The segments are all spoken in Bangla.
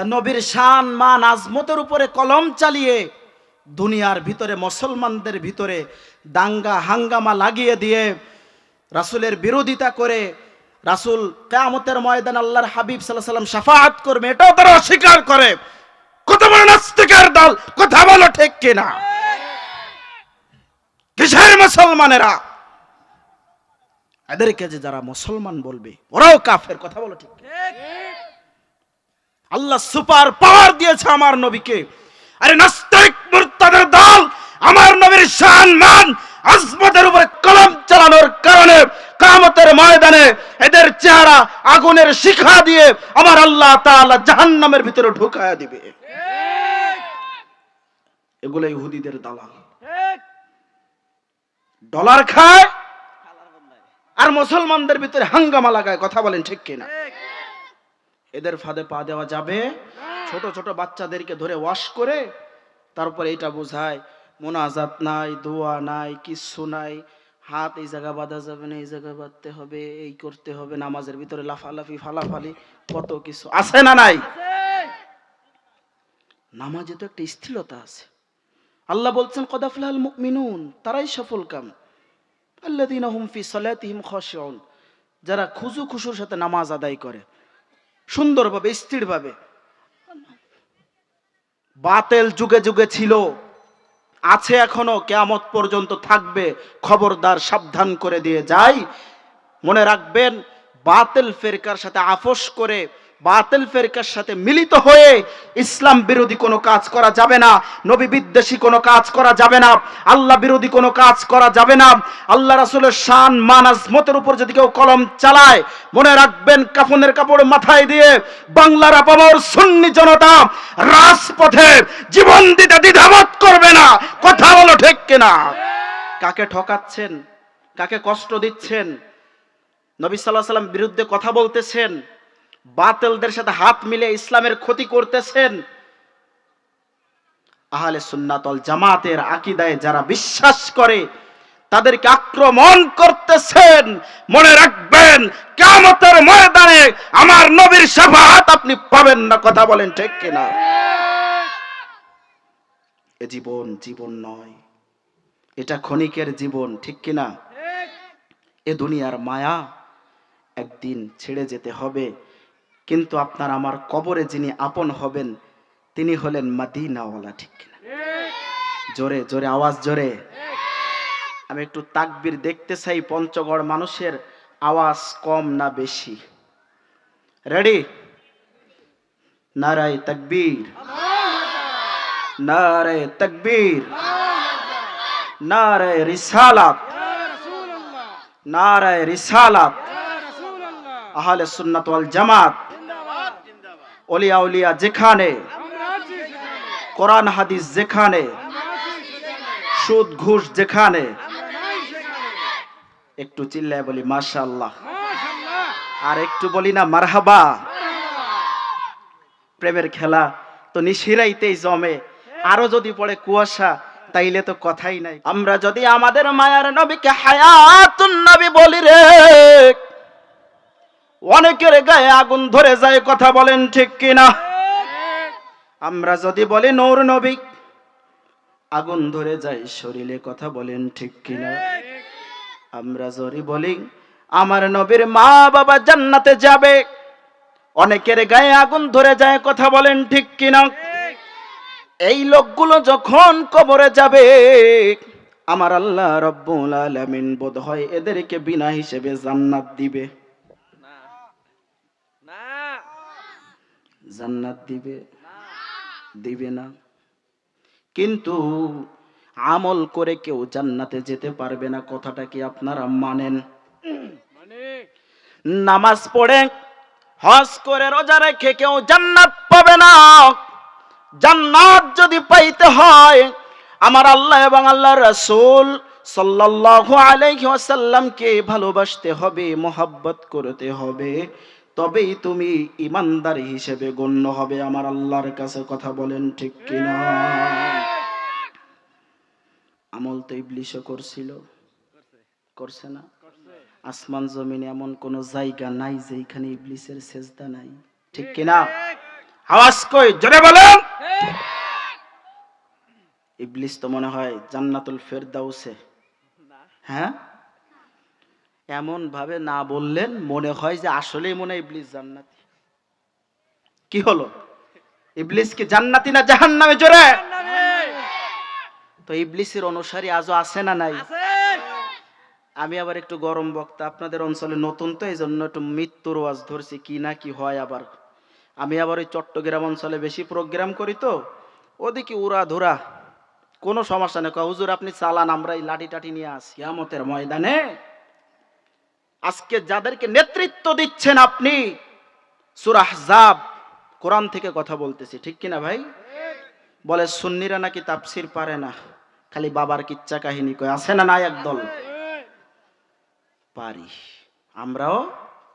তা নবীর শান, মান, আজমতের উপরে কলম চালিয়ে দুনিয়ার ভিতরে, মুসলমানদের ভিতরে দাঙ্গা, হাঙ্গামা লাগিয়ে দিয়ে রাসূলের বিরোধিতা করে রাসূল কেয়ামতের ময়দান আল্লাহর হাবিব সাল্লাহ সাল্লাম সাফাত করবে, এটাও তারা অস্বীকার করে। কথা বলো নাস্তিকের দল, কথা বলো ঠিক কিনা? কিসের মুসলমানেরা? এদেরকে যে যারা মুসলমান বলবে, ওরাও কাফের, কথা বলো ঠিক। আল্লাহ সুপার পাওয়ার দিয়েছে আমার নবীকে। আরে নাস্তিক মুরতাদের দল আমার নবীর শান মান আজমতের উপরে কলম চালানোর কারণে কামতের ময়দানে এদের চেহারা আগুনের শিখা দিয়ে আমার আল্লাহ তাআলা জাহান্নামের ভিতরে ঢুকায়া দিবে। এগুলো ইহুদিদের দালাল। ডলার খায় আর মুসলমানদের ভিতরে হাঙ্গামা লাগায় কথা বলেন ঠিক কিনা? এদের ফাঁদে পা দেওয়া যাবে। ছোট ছোট বাচ্চাদেরকে ধরে ওয়াশ করে তারপরে এটা বোঝায়, মোনাজাত নাই, দোয়া নাই, কিচ্ছু নাই। হাত এই জায়গা বাঁধা যাবে না, এই জায়গা বাঁধতে হবে, এই করতে হবে, নামাজের ভিতরে লাফালাফি, ফালাফালি, কত কিছু আছে না নাই? নামাজে তো একটা স্থিরতা আছে। আল্লাহ বলছেন কদাফলাল মুমিনুন তারাই সফল কাম। আল্লাযীনা হুম ফি সালাতিহিম খাশিউন। যারা খুজু খুশুর সাথে নামাজ আদায় করে সুন্দরভাবে, স্থিরভাবে। বাতেল যুগে যুগে ছিল, আছে এখনও, কেয়ামত পর্যন্ত থাকবে, খবরদার সাবধান করে দিয়ে যাই। মনে রাখবেন, বাতেল ফেরকার সাথে আপোষ করে বাতেল ফেরকার সাথে মিলিত হয়ে ইসলাম বিরোধী কোনো কাজ করা যাবে না, নবী বিদ্বেষী কোনো কাজ করা যাবে না, আল্লাহ বিরোধী কোনো কাজ করা যাবে না। আল্লাহ রাসূলের শান, মান মতের উপর যদি কেউ কলম চালায়, মনে রাখবেন কাফনের কাপড় মাথায় দিয়ে বাংলার আপামর সুন্নি জনতা রাজপথে জীবন দিতে দ্বিধাবোধ করবে না। কথা বলো ঠিক কিনা? কাকে ঠকাচ্ছেন? কাকে কষ্ট দিচ্ছেন? নবী সাল্লাহ সাল্লাম বিরুদ্ধে কথা বলতেছেন? বাতেলদের সাথে হাত মিলে ইসলামের ক্ষতি করতেছেন। আহলে সুন্নাতল জামাতের আকিদায় যারা বিশ্বাস করে, তাদেরকে আক্রমণ করতেছেন। মনে রাখবেন, কিয়ামতের ময়দানে আমার নবীর শাফাআত আপনি পাবেন না, কথা বলেন ঠিক কিনা? এ জীবন জীবন নয়, এটা ক্ষণিকের জীবন, ঠিক কিনা? এ দুনিয়ার মায়া একদিন ছেড়ে যেতে হবে। কিন্তু আপনার আমার কবরে যিনি আপন হবেন, তিনি হলেন মাদিনাওয়ালা, ঠিক কিনা? জোরে জোরে, আওয়াজ জোরে। আমি একটু তাকবির দেখতে চাই, পঞ্চগড় মানুষের আওয়াজ কম না বেশি। রেডি নারায় তাকবীর। নারায় তাকবীর। নারায় রিসালাত। নারায় রিসালাত। আহলে সুন্নাত ওয়াল জামাত। অলিয়া উলিয়া যেখানে, কোরআন, হাদিস যেখানে, সুদ, ঘুষ যেখানে, একটু চিল্লায় বলি, মাশাআল্লাহ। আর একটু বলি না, মারহাবা। প্রেমের খেলা তো নিশিরাইতেই জমে। আরও যদি পড়ে কুয়াশা, তাইলে তো কথাই নাই। আমরা যদি আমাদের মায়ার নবীকে হায়াতুন নবী বলি রে অনেকের গায়ে আগুন ধরে যায়, কথা বলেন ঠিক কিনা? আমরা যদি বলি, নূর নবী আগুন ধরে যায়, শরীরে কথা বলেন ঠিক কিনা? আমরা যদি বলি, আমার নবীর মা বাবা জান্নাতে যাবে অনেকের গায়ে আগুন ধরে যায়, কথা বলেন ঠিক কিনা? এই লোকগুলো যখন কবরে যাবে, আমার আল্লাহ রব্বুল আলামিন বোধ হয় এদেরকে বিনা হিসেবে জান্নাত দিবে। জান্নাত দিবে? দিবে না। কিন্তু আমল করে কেউ জান্নাতে যেতে পারবে না, কথাটা কি আপনারা মানেন? নামাজ পড়ে, হজ করে রোজা রেখে কেউ জান্নাত পাবে না। জান্নাত যদি পাইতে হয়, আমার আল্লাহ এবং আল্লাহ রাসূল সাল্লাল্লাহু আলাইহি ওয়াসাল্লামকে ভালোবাসতে হবে, মোহাব্বত করতে হবে। তবেই তুমি ইমানদার হিসেবে গণ্য হবে, আমার আল্লাহর কাছে কথা বলেন ঠিক কিনা? আমল তো ইবলিশও করছিল। করছে না? আসমান জমিনে এমন কোন জায়গা নাই যেখানে ইবলিসের সেজদা নাই। ঠিক কিনা? আওয়াজ কই? জোরে বলেন। ইবলিস তো মনে হয় জান্নাতুল ফেরদাউসে। হ্যাঁ? এমন ভাবে না বললেন মনে হয় যে আসলেই মনে হয় ইবলিস জান্নাতি। কি হলো? ইবলিস কি জান্নাতি না জাহান্নামে জোরে? তো ইবলিসের অনুসারী আজও আছে না নাই? আমি আবার একটু গরম বক্তা আপনাদের অঞ্চলে নতুন তো এই জন্য একটু মৃত্যুর ওয়াজ ধরছি কি না কি হয় আবার। আমি আবার ওই চট্টগ্রাম অঞ্চলে বেশি প্রোগ্রাম করি তো ওদিকে উড়া ধুরা কোনো সমস্যা নেই হুজুর আপনি চালান আমরা এই লাঠি টাঠি নিয়ে আসি কিয়ামতের ময়দানে। আজকে যাদেরকে নেতৃত্ব দিচ্ছেন আপনি সুরাহ জাব কোরআন থেকে কথা বলতেছি, ঠিক কিনা ভাই? বলে সুন্নিরা নাকি তাপসির পারে না, খালি বাবার কিচ্ছা কাহিনী কয়, আছে না নাই একদল? পারি, আমরাও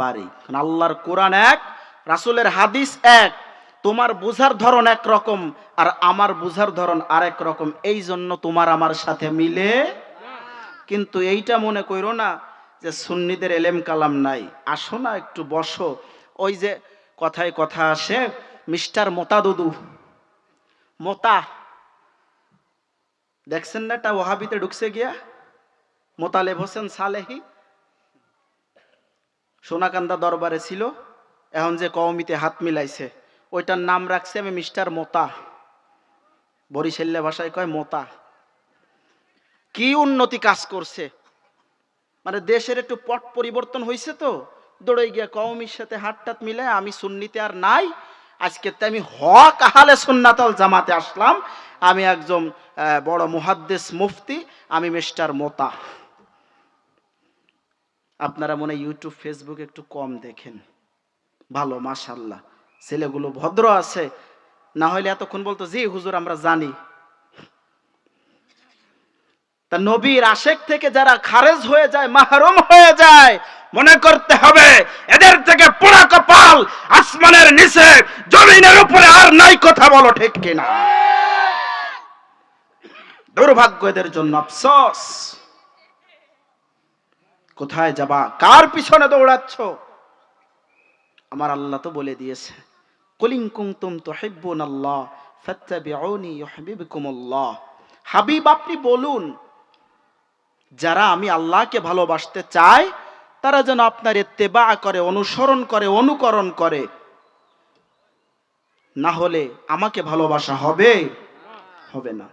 পারি আল্লাহর কোরআন এক, রাসূলের হাদিস এক, তোমার বুঝার ধরন এক রকম আর আমার বুঝার ধরন আরেক রকম এই জন্য তোমার আমার সাথে মিলে, কিন্তু এইটা মনে কইরো না যে সুন্নিদের এলেম কালাম নাই, আসো না একটু বসো। ওই যে কথায় কথা আসে, মিস্টার মোতা মোতাদুদু। মোতা। দেখছেন না, এটা ওহাবিতে ঢুকছে গিয়া? মোতালেব হোসেন সালেহি। সোনাকান্দা দরবারে ছিল, এখন যে কওমিতে হাত মিলাইছে, ওইটার নাম রাখছে আমি মিস্টার মোতা। বরিশাল্য ভাষায় কয় মোতা। কি উন্নতি কাজ করছে? মানে দেশের একটু পট পরিবর্তন হয়েছে তো। দৌড়ে গিয়া কওমির সাথে হাত টাত মিলে আমি সুন্নিতে আর নাই। আজকে তো আমি হক আহালে সুন্নাতল জামাতে আসলাম। আমি একজন বড় মুহাদ্দেস মুফতি, আমি মিস্টার মোতা। আপনারা মনে ইউটিউব, ফেসবুক একটু কম দেখেন। ভালো মাশাল্লাহ ছেলেগুলো ভদ্র আছে। না হলে এতক্ষণ বলতো, জি, হুজুর, আমরা জানি। তা নবীর আশেক থেকে যারা খারেজ হয়ে যায়, মাহরুম হয়ে যায়, মনে করতে হবে এদের থেকে পোড়া কপাল আসমানের নিচে, জমিনের উপরে আর নাই কথা বলো ঠিক কিনা। দুর্ভাগ্য এদের জন্য আফসোস। কোথায় যাবা? কার পিছনে দৌড়াচ্ছ? আমার আল্লাহ তো বলে দিয়েছে, কুলিং কুনতুম তুহিব্বুন আল্লাহ ফাত্তাবিউনি ইউহিব্বুকুমুল্লাহ। হাবিব, আপনি বলুন যারা আমি আল্লাহকে ভালোবাসতে চাই, তারা যেন আপনার ইত্তেবা করে, অনুসরণ করে, অনুকরণ করে। না হলে আমাকে ভালোবাসা হবে? হবে না।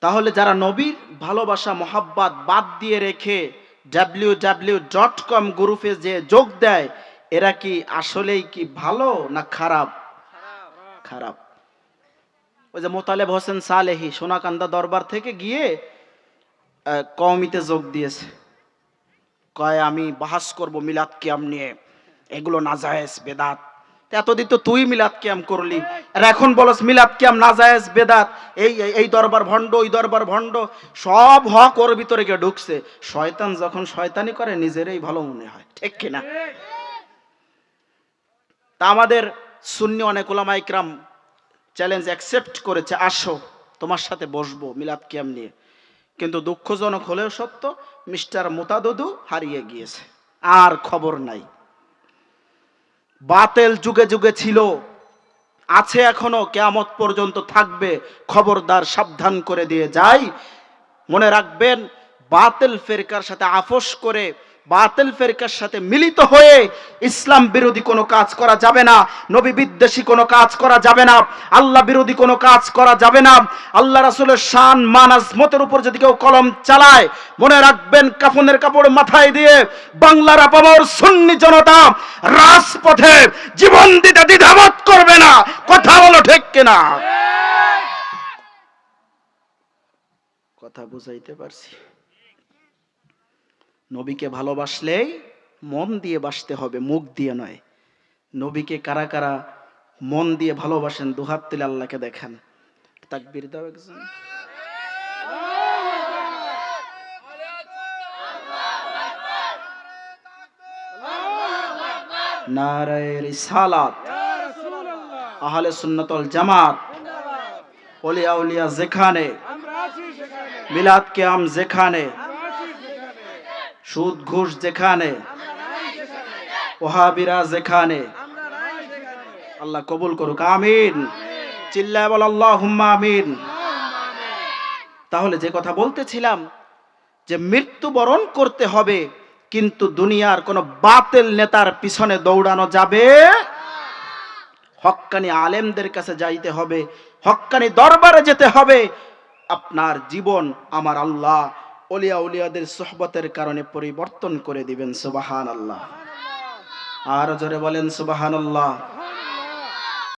তাহলে যারা নবীর ভালোবাসা, মহাব্বাত বাদ দিয়ে রেখে ডাব্লিউ ডাব্লিউ ডট কম গ্রুপে যে যোগ দেয়, এরা কি আসলেই কি ভালো না খারাপ? খারাপ। ওই যে মোতালেব হোসেন সালেহি সোনাকান্দা দরবার থেকে গিয়ে কওমিতে যোগ দিয়েছে। কয়, আমি বাহাস করব মিলাদ কিয়াম নিয়ে। এগুলো নাজায়েজ, বেদাত। এতদিন তো তুই মিলাদ কিয়াম করলি। আর এখন বলস, মিলাদ কিয়াম নাজায়েজ, বেদাত। এই, এই- এই দরবার ভণ্ড, ওই দরবার ভণ্ড, সব হক ওর ভিতরে গিয়ে ঢুকছে। শয়তান যখন শয়তানি করে, নিজেরই ভালো মনে হয়। ঠিক কিনা? তা আমাদের সুন্নি অনেক ওলামা ইকরাম চ্যালেঞ্জ অ্যাকসেপ্ট করেছে, আসো, তোমার সাথে বসবো, মিলাদ কিয়াম নিয়ে। কিন্তু দুঃখজনক হলেও সত্য, মিস্টার মোতাদুদু হারিয়ে গিয়েছে, আর খবর নাই। বাতেল যুগে যুগে ছিল, আছে এখনও, কেয়ামত পর্যন্ত থাকবে, খবরদার সাবধান করে দিয়ে যাই। মনে রাখবেন, বাতেল ফেরকার সাথে আপোষ করে বাতেল ফেরকার সাথে মিলিত হয়ে ইসলাম বিরোধী কোনো কাজ করা যাবে না নবী বিদ্বেষী কোনো কাজ করা যাবে না আল্লাহ বিরোধী কোনো কাজ করা যাবে না। আল্লাহ রাসূলের শান মান আজমতের উপর যদি কেউ কলম চালায় মনে রাখবেন কাফনের কাপড় মাথায় দিয়ে বাংলার আপামর সুন্নি জনতা রাজপথে জীবন দিতে দ্বিধাবোধ করবে না। কথা বলো ঠিক কিনা? কথা বুঝাইতে পারছি। নবীকে ভালোবাসলেই মন দিয়ে বাসতে হবে, মুখ দিয়ে নয়। নবীকে কারা কারা মন দিয়ে ভালোবাসেন, দুহাত তুলে আল্লাহকে দেখান। তাকবীর দাও একজন। নারায়ে আহলে সুন্নাতুল জামাত। ওলিয়া উলিয়া যেখানে। মিলাদ কিয়াম যেখানে। সুদ, ঘুষ যেখানে, ওহাবিরা যেখানে, আল্লাহ কবুল করুক, আমিন। চিল্লায় বল আল্লাহ হুম্মা আমিন। তাহলে যে কথা বলতেছিলাম, যে মৃত্যুবরণ করতে হবে, কিন্তু দুনিয়ার কোনো বাতেল নেতার পিছনে দৌড়ানো যাবে? হক্কানি আলেমদের কাছে যাইতে হবে হক্কানি দরবারে যেতে হবে। আপনার জীবন আমার আল্লাহ অলিয়া উলিয়াদের সোহবতের কারণে পরিবর্তন করে দিবেন সুবাহান আল্লাহ আর জোরে বলেন সুবাহান আল্লাহ